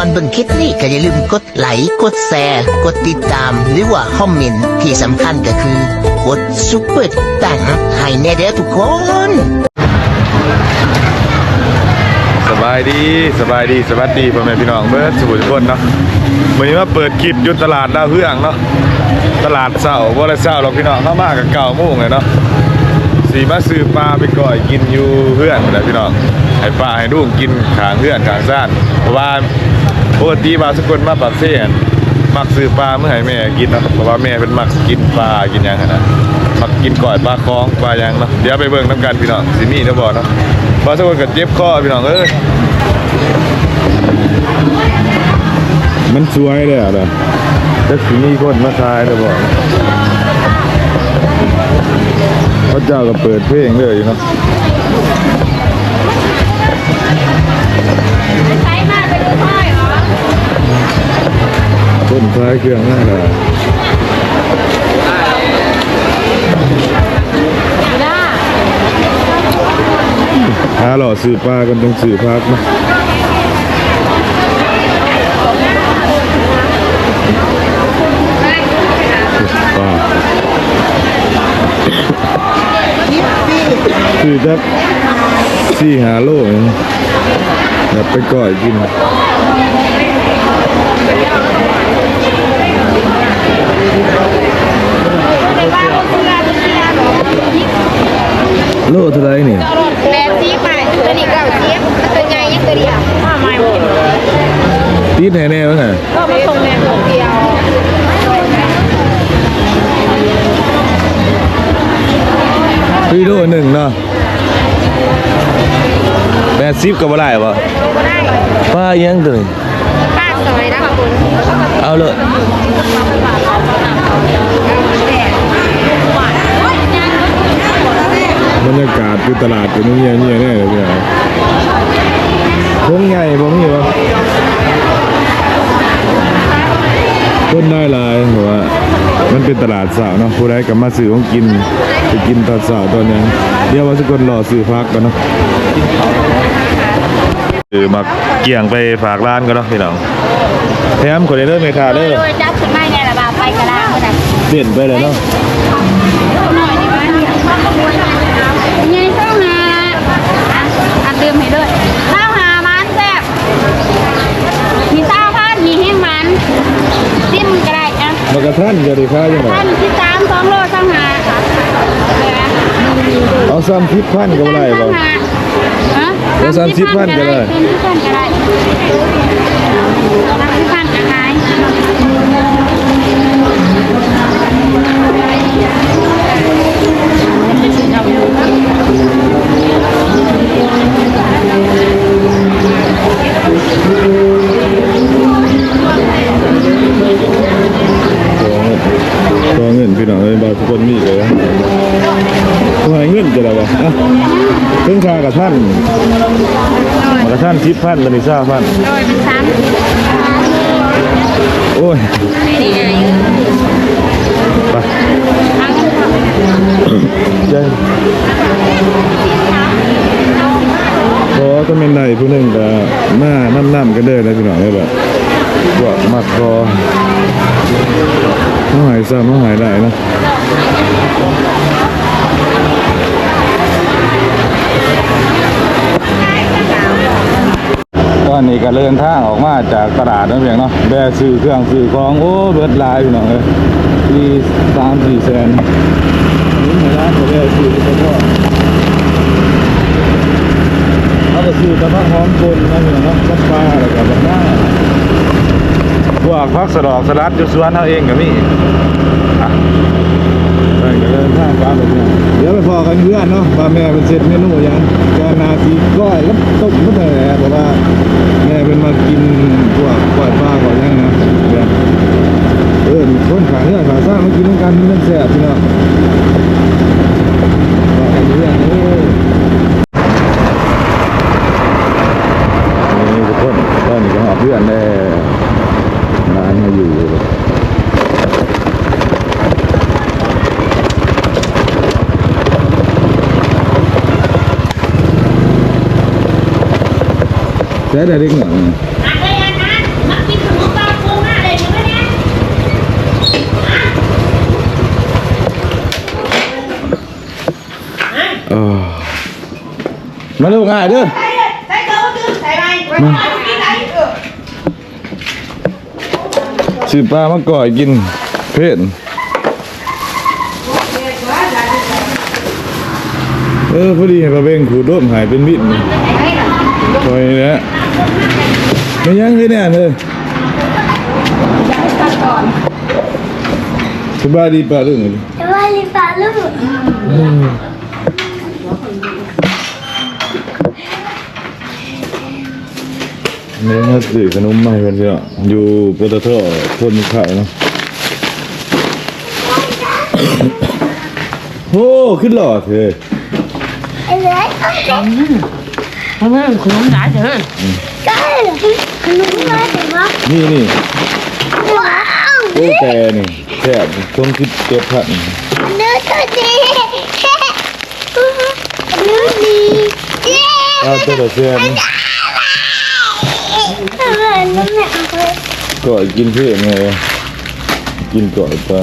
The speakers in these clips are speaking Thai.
ก่อนเบิ่งคลิปนี้ก็อย่าลืมกดไลค์กดแชร์กดติดตาม หรือว่าคอมเมนต์ที่สำคัญก็คือกดซุปเปอร์ตังให้แน่เด้อทุกคนสบายดีสบายดีสวัสดีพ่อแม่พี่น้องเบิร์ดสุขทุกคนเนาะวันนี้มาเปิดคลิปยุตลาดดาวเฮืองเนาะตลาดเสาร์บ่ได้เสาร์หรอกพี่น้องเข้ามากับเก่าโมงเลยเนาะ สีมาซื้อปลาไปก่อยกินอยู่เฮือนนะพี่น้องให้ปลาให้ดุ้งกินขางเฮือนขางซ่านเพราะว่าปกติบางสกุลมาปากเสียนมักซื้อปลาเมื่อให้แม่กินเนาะเพราะว่าแม่เป็นมักกินปลากินหยังหั้นนะมักกินก่อยปลาคล้องปลาหยังเนาะเดี๋ยวไปเบิ่งน้ำกันพี่น้องสิมีเนาะบ่เนาะบางสกุลก็เจ็บคอพี่น้องเอ้ยมันสวยเลยอะเด้อจะถึงมีคนมาทายเลยบอก ระเจ้าก็เปิดเพลงเลยอยู่เนาะใช้มาไปดูพ่อยเหรอต้นท้ายเครื่องหน้าเลยได้หาหล่อสื่อปลากันตรงสื่อพักนะ คือจะสี่หาโลเองแบบไปก่อยกินใน สิบกับอะไรวะก็ได้ป้ายังตัวนี้ป้าซอยนะคุณเอาเลยบรรยากาศคือตลาดเป็นเงี้ยเงี้ยแน่เลยพี่พงใหญ่พงอยู่วะคนได้หลายเพราะว่ามันเป็นตลาดสาวเนาะผู้ใดก็มาซื้อของกินไปกินตอนสาวตอนนี้เดี๋ยวว่าทุกคนรอซื้อพักกันเนาะ คือมาเกี่ยงไปฝากร้านกันเนาะพี่น้องแถมคนเด้อเมคาเด้อโดยจับขึ้นมาเนี่ยละบาไปกระลาเขาแต่เปลี่ยนไปเลยเนาะหน่อยดีไหมยังไงต้องหาอัดเดิมให้ด้วยเต้าหามันแซ่บมีเต้าพันมีแห้งมันจิ้มก็ได้อะมากระทันจะได้ค่ายังไงพันที่สามสองโลสองหาเอาซ้ำทิพพันก็บ่ได้บ่ ฮะเอาสามสิบพันก็ได้สามสิบพันก็ได้สามสิบพันก็ขาย พิ่งค่ากับท่านมากระทันทิพพันตอนนี้ทราบพันโดยเป็นสามโอ้ยนี่ไงไปทางนี้ค่ะใจพอก็เป็นได้ผู้หนึงก็มาน้ำๆกันเด้อนะพี่น้องเอ้ยแบบพวกมักคอน้องหายซ้ำน้องหายได้เนาะ ตอนนี้ก็เดินทางออกมาจากตลาดนั่นเองเนาะแบซื้อเครื่องซื้อของโอ้เบิดลายพี่น้องเอ้ยมีสามสี่แสนนี่ไม่ได้ก็แบซื้อไปก็เอาไปซื้อกระเพาะหอมคนนั่นเองเนาะกับปลาอะไรกับบ้าพวกพักสะดอกสลัดอยู่สวนเอาเองก็มีอ่ไปก็เดินทางกลับเลยเนี่ยเดี๋ยวไปพอกันเพื่อนเนาะว่าแม่เป็นเสร็จเมนู ได้ได้เล็กหน่อยมาปูหน้าเลยร็วง่ายเด้อสิปลามาก่อยกินเพ็ดเออพอดีกระเบงขูดร่มหายเป็นมิดคอยนะ ไม่ยังเลยเนี่ยเลยสบายดีป่ะเรื่องนี้สวัสดีป่าลูกเนี่ยมาซื้อขนมมาให้เพื่อนพี่น้องอยู่ปตทคนขายเนาะโอ้ขึ้นหล่อเธอไอ้เล็ก เพราะว่าขนมหนาเถอะก็ขนมมาถึงว่านี่นี่ว้าวโอ้แกนี่แซ่บต้มคิดเจ็ดพันเนื้อตัวดีเนื้อดีเย้เอาตัวละเสียนทำไมนั่นเนี่ยเอาไปก่อยกินเพื่อนไงกินก่อยปลา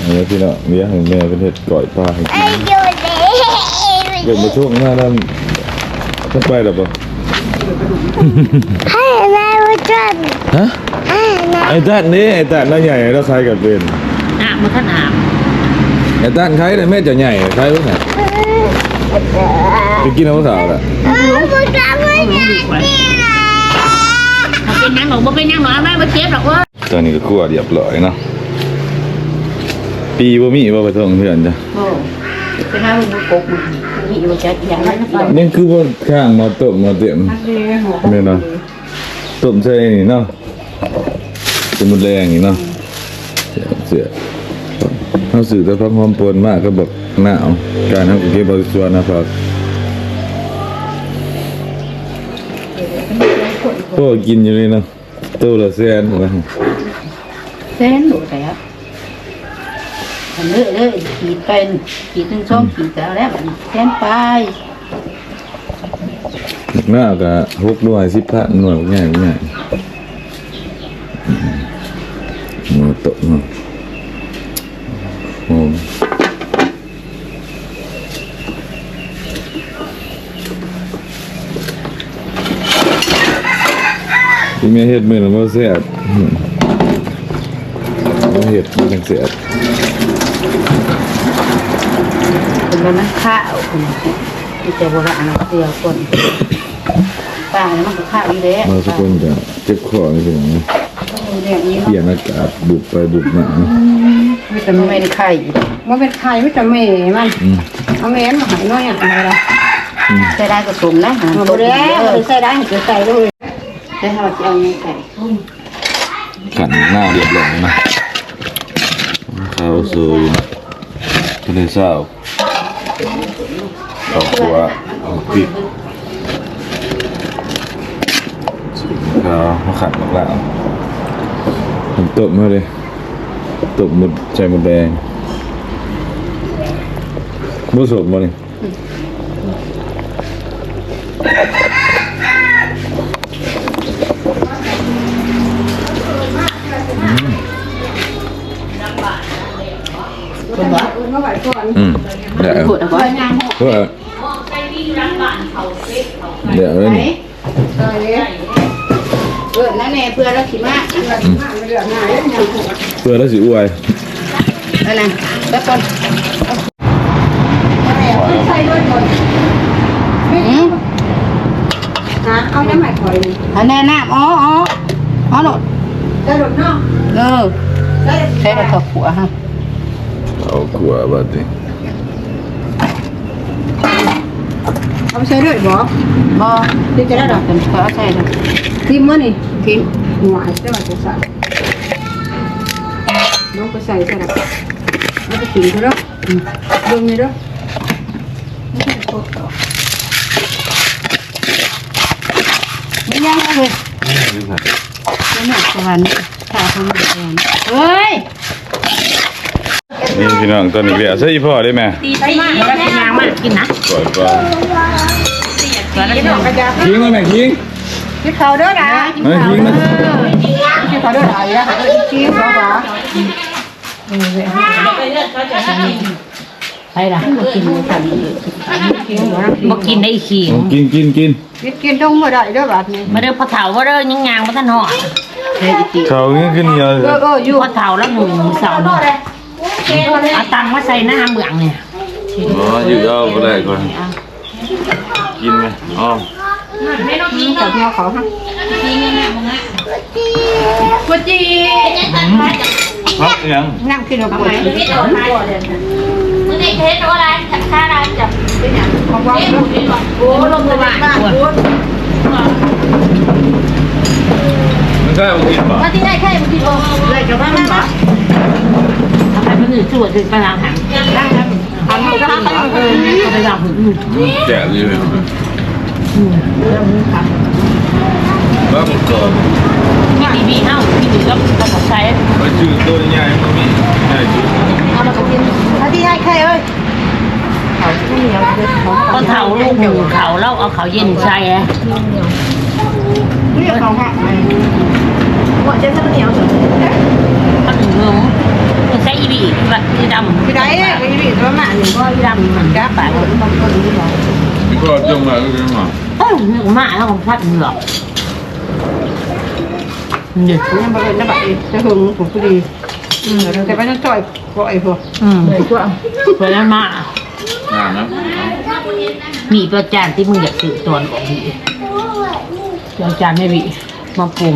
อันนี้พี่น้องเลี้ยงให้แม่เป็นเห็ดก่อยปลาให้กิไอ้นโยเล่เดี๋ยวมาช่วงหน้านั้น จะไปหรอปะให้แม่มาจันฮะให้แม่ไอ้ตันนี่ไอ้ตันน่าใหญ่แล้วใครกับเป็นน้ำมันก็น้ไอ้ตันใครเนี่ยแม่จะใหญ่ใครวะเนี่ยไปกินน้ำสาวละเออมาจันไม่ได้นี่นะำมันเป็นยังหรอกมันเป็นยังหรอกแม่มาเจ็บหรอกเว่าตอนนี้ก็คั่วเรียบร้อยเนาะปีบ่มีบ่ไปท่องเพื่อนจ้ะโอ้เป็นห้ามึงกบ มึงนี่มันจะอย่างนั้นนะนี่คือว่าข้างมาต้มมาเต็มนี่เนาะต้มใส่นี่เนาะสมุนแรงนี่เนาะเสียเขาสื่อแต่พักหอมปนมากก็บอกหนาวการทำกุเก็บบริสุทธิ์นะครับพวกกินอยู่เลยเนาะตัวละแสนหัวเส้นหนูแล้ว เลือเลขีดเป็นขีดหนึ่งช่องขีดแล้วแล้วเส้นไปหน้าก็หกหน่วยสิบพันหน่วยง่ายง่ายหน่วยโตเนาะโอ้ที่แม่เฮ็ดมือละบ่แซ่บอืมบ่เฮ็ดมันจังแซ่ บเป็นวันนั้นข้าวคุณมีแต่โบราณเดียวคนป้าเนี่ยมันก็ข้าวอีเด้มาสักคนจะเจ็บคอนี่เป็นหยังเนี่ยนี้เปลี่ยนอากาศบุบไปบุบมาวิตามินเป็นไข่มันเป็นไข่วิตามินมันเอาแม่นมาใหายน้อยอะอะไรล่ะใช้ได้ก็ตุ่มนะเอาตุ่ไปมแล้วเยเอาไปอะใส่ได้ให้ใส่เลยใช้ทำเอาเงินไก่ขันหน้าเรียบร้อยนะข้าวสวยนะทะเลเศ ร้าดอกบัวเอาพริกข้าวมาขัดมะกแล้วผมตบมาเลยตบหมดใจหมดแดงบ่สด บ่นี่อืมเดี๋ยวขวดเอาไว้เพื่อเดี๋ยวเลยนี่เออนั่นแน่เพื่อเราขี่ม้าเพื่อแล้วสิอวยอะไรแล้วก่อนอืมนะเอาน้ำใหม่ข่อยนี่อันแน่น้ำอ๋ออ๋ออ๋อหนดได้หรอกเนาะเออใช้กระถกหัวฮะเอากลัวบัดนี้เอาไปใส่ด้วยบ่บ่เดี๋ยวจะได้ดอกเป็นเพื่อใช่เลยทิมมั้นี่ทิ้งหัวใส่ว่าจะใส่น้องไปใส่ใส่ดอกเอาไปกินเถอะเนาะเบิ่งนี่เด้อไม่ยังเลยไม่หนักสวรรค์ขาทำแดงเฮ้ย นี่พี่น้องตอนนี้เรียกใส่อีพ่อได้ไหมตีไปมากแล้วเป็นยางมากกินนะก่อยปลาแล้วก็กระยาคิงมาแม่คิงที่เขาเด้อนะเฮ้ยคิงนะที่เขาเด้อไหนอะจิ้มเขาบ่ไปล่ะบ่กินกันกินบ่รักบ่กินได้อีขิงกินกินกินกินกินต้องบ่ได้เด้อบัดนี้มาเด้อพ่อเฒ่ามาเด้อยังยางบ่ทันหอดเขางี้ขึ้นเหนียวเออเอออยู่พ่อเฒ่าแล้วหนูเสานี่ เอาตังค์มาใส่หน้าเมืองเนี่ยอ๋ออยู่เอาไปได้ก่อนกินไหมอ๋อกับเงาเขาฮะกุจีครับยังนั่งกินเอาไปมึงได้เทสอะไรจับค่าอะไรจับของว่างเด้อโอ้ลงตลาดไม่ใช่ผมกินป่ะมาที่ได้แค่มึงกินโอ้เลยกับว่าแม่บ้าทำไมมันอื่นชั่วถึงไปล้างหันนั่งแก็ทำเออก็ไปล้างหืนอื่นแจกเลยบ้าผมก่อนมีบีบีเอ้ามีบีแล้วก็ต้องใช้ไปชื่อตัวใหญ่มันมีใช่ชื่อเอาแล้วก็กินถ้าที่ให้ใครเอ้ยเขาที่เหนียวเด็ดของพ่อเฒ่าลูกหมูเขาแล้วเอาเขาเย็นใส่อะเรียกของฮะบ่จะทำเหนียวสุด ถ้าถึงเมือง มันใช้อีบีแบบอีดำพี่ได้เอ้ยก็ยี่ตัวมาหนึ่งก็อีดำมันจะไปบางคนนี่บอกนี่ก็จงมาก็ยังมาเอ้ยนึกมาแล้วผมพัดเหงือกเด็ดยังบ่เป็นนะบัดนี้จะหึงผมก็ดีอืมแต่ว่าต้องจ่อยบ่ไอ้พวกอืมเพื่อนมางานนะมีประจานที่มึงอยากสื่อตอนของบีประจานไม่บีมาปรุง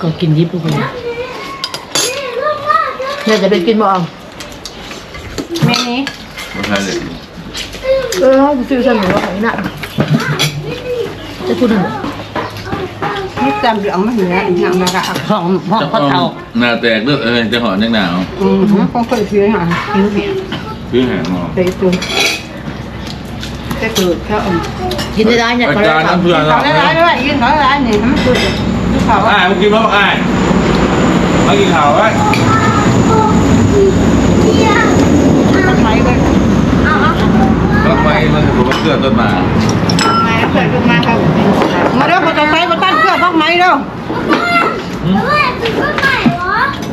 ก็กินยิบทุกคน เนี่ยจะไปกินบ่เอาแม่นี้ไม่ใช่เลยเออซื้อสนุกว่าไหนน่ะจะพูดอะไรนี่จำเรื่องมาเหียอีกอย่างนะกะห้องห้องเขาเท่าหน้าแตกเลือดเอ้ยจะหอนยังหนาวอืมคงเคยซื้อหาคิ้วเหียคือแหงหมอเตะตัวแต่เกิดแค่อันกินได้ได้เนี่ยอาเขาจารย์นั่นเพื่อนเขาได้ได้ด้วยยินเขาได้นี่มันคือเขาอ่ามึงกินมั้งอ่ามากินข้าวไว้ ต้องไปเลย ก็ไป มันจะผมเสื้อนต้นมามาเกิดขึ้นมาครับมาเด้อคนจะใช้คนตั้งเครื่องต้องไหมเด้อ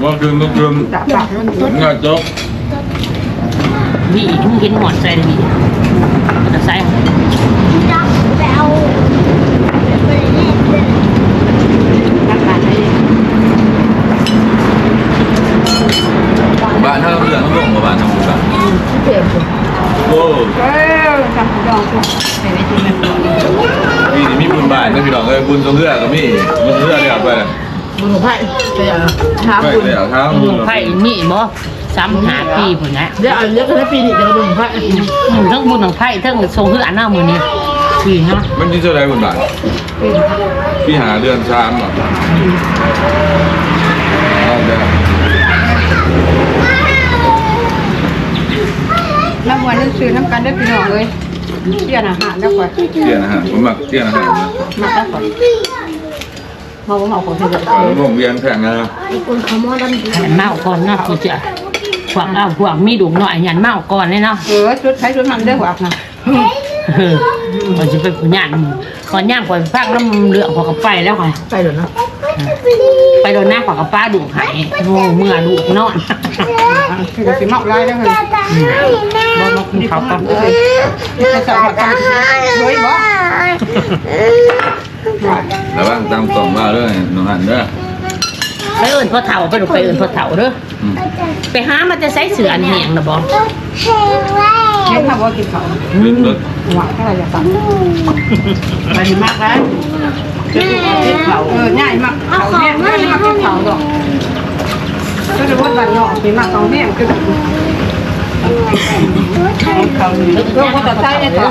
ว่าคืนต้องคืนจับปากมันงานจบบีมึงกินหมดใจเลยบีจะใส่นักการให้บ้านถ้าเราเรืองต้องลงมาบ้านทำบุญกัน โอ้เออจับดองทุกในในที่มันพี่นี่มีบุญบานนะพี่น้องเอ้ยบุญตรงเรือก็มีบุญเรือเรียกไปเลยบุญของไผ่ไปอะถาไปบุญเลยอะครับหมูไผ่มีบ่ซ้ำหาปีผลไงเดี๋ยวเอาเยอะกันปีนี้จะบุญของไผ่ทั้งบุญของไผ่ทั้งทรงเฮือหน้ามือนี้ปีเนาะมันที่เท่าไรบุญบานพี่หาเดือนชามอะเอาเดี๋ยวแล้ววันนั้นซื้อน้ำกันได้พี่น้องเลยเที่ยนอาหารแล้วก่อนเตี้ยนอาหารผมมักเตี้ยนอาหารนะมาแล้วก่อนเมาเมาของเธอก่อนผมเรียนแข่งนะหันเมาก่อนเนาะกูจะพวกเอาพวกมีดุหน่อยหันเมาก่อนเลยเนาะเออชุดใช้ชุดมันได้หัวนะเออมันจะเป็นผู้ย่างก่อนย่างก่อนฟังน้ำเหลืองพอกระไปแล้วค่ะไปเดี๋ยวนะ ไปโดนหน้าขวากระป้าดุหายโง่เมื่อดุนอนคือจะสิมอกไล่แล้วเลยบ่มากินข้าวกันเออจะสอบกันเลยบ่ระวังตามกล่องว่าด้วยน้องหันเด้อไปเอิญพ่อเฒ่าไปดูไปเอิญพ่อเฒ่าเด้ออืมไปหามันจะใส่เสืออันแหงนะบอเห็นมาว่ากินเขาขึ้นรถหวังอะไรจะสั่งไปมากแล้ว กินเขาเออง่ายมากเขาเนี่ยง่ายมากกินเขาดอกก็จะว่าบันเนาะกินมากเขาเนี่ยคือเขาเรื่องว่าจะใช้เนี่ยต่อ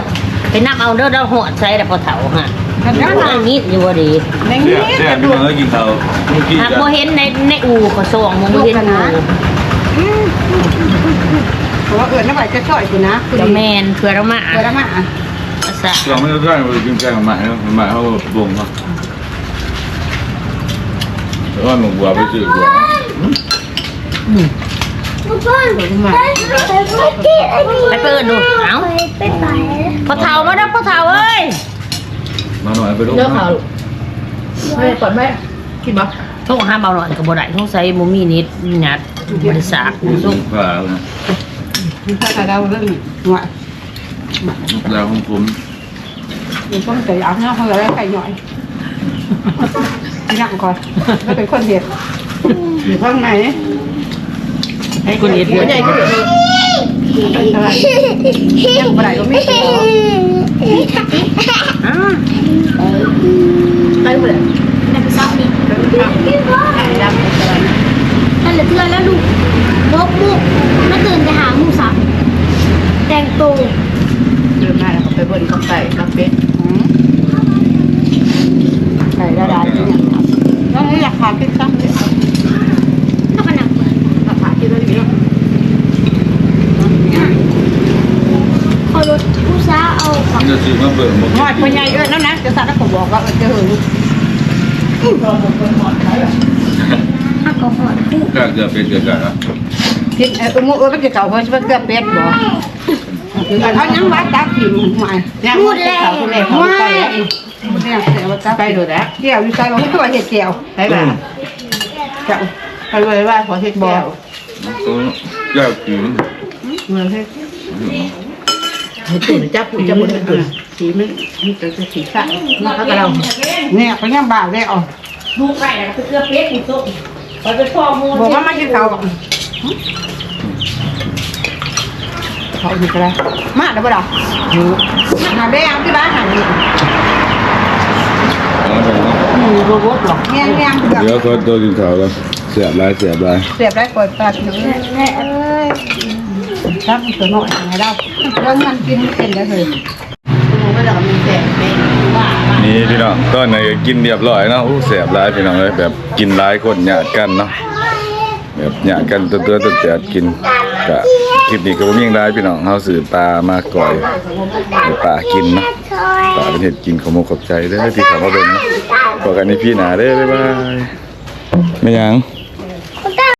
ไปนับเอาเด้อเด้อหัวใส่แต่พ่อเฒ่าฮะกันได้อันนี้อยู่บ่ดีในเตี้นี้ยเตี้ยจะพี่ดูน้องเอ้ยกินข้าวเมื่อกี้หากจ้ะบ่เห็นในในอู่ก็ส่งมึงบ่เห็นอู่เพราะว่าเอิญน้ำไหลจะช่อยกูนะก็แม่นเพื่อเรามาเอิญน้ำมา ภาษาเราไม่ได้ได้ไปกินแกงใหม่นะใหม่เขาบวงเขาแต่ว่าหนูบัวไปซื้อบัวอืมไปเปิดดูเอาพอเฒ่ามาเด้อพ่อเฒ่าเอ้ยมาหน่อยไปดูเลิกเขาแม่ก่อนแม่กินบ่โทรหาเบาหน่อยก็บ่ได้สงสัยบ่มุมีน็ตมีหยัดบ่ได้สากส่าเลยมันถ้าเราเรื่องน่อยแล้วของผม มันต้องแต่อยากให้เขาได้ไข่หน่อยนั่งก่อนแล้วเป็นคนเด็ดอยู่ข้างไหนให้คนเอ็ดเดือดใหญ่ก็เด็ดอะไรยังไรก็ไม่พอไปหมดเลยแต่ไปซับนี่ไข่ดำอะไรนั่นเหลือเพื่อนแล้วลูกบกบุกมาตื่นไปหาหมูสับแต่งตัว เดินมาแล้วก็ ไปบนกับไก่กับเป็ดไก่ละลายเนี่ยแล้วนี่ราคาพิซซ่าเนี่ยถ้ามันหนักราคาที่เราดีเนาะพอรถผู้สาวเอาของจะซื้อมาเบิ่งบ่หอดพ่อใหญ่เอ้ยนั่นนะจะสั่งแล้วผมบอกว่าเออเจอลูกหักกระหอดผู้กล้าเกือบเป็นเกือบกันนะคิดเออมูเออมันจะเก่าเพราะมันเกือบเป็ดบ่ เขายังวัดตาขิมใหม่ยังพูดแล้วพูดแล้วไปแล้วเนี่ไปดูแล้วเกี่ยวอยู่ใจเราไม่ตัวเห็ดเกี่ยวไปบ่าเจ้าไปเลยว่าขอเห็ดบ่ตัวแก้วกินเมืองเห็ดตื่นจับผู้จับผู้ตื่นสีมันมันจะสีฟ้าแล้วก็เราเนี่ยเขายังบาดได้อ๋อลูกไก่แล้วก็เกลือเป็ดอีกตัวเราจะพ่อมูบอกว่ามันจะเก่า เขาอยู่กันแล้วมาแล้วบ่ดอกหาแดงที่บ้านหาดีมีโรบอทหรอกเงี้ยเงี้ยเดี๋ยวเขาตัวกินข้าวกันเสียบหลายเสียบหลายเสียบได้กดตัดหนูแม่เอ้ยรับตัวหน่อยไงเราเรื่องมันกินเป็นได้เลยคุณก็จะมีแสบเป็นว่านี่พี่น้องตอนนี้ก็กินเรียบร้อยเนาะอู้เสียบหลายพี่น้องเลยแบบกินหลายคนหยาดกันเนาะแบบหยาดกันตัวตัวตัวแจดกิน ก็คลิปนี้ก็บ่มีหยังได้พี่น้องเฮาสื่อปลามาก่อยให้ปลากินเนาะปลาเป็นเห็ดกินขอมขอบใจเด้อที่เขามาเบิ่งเนาะพบกันในพี่หน้าเด้อบ๊ายบายไม่หยัง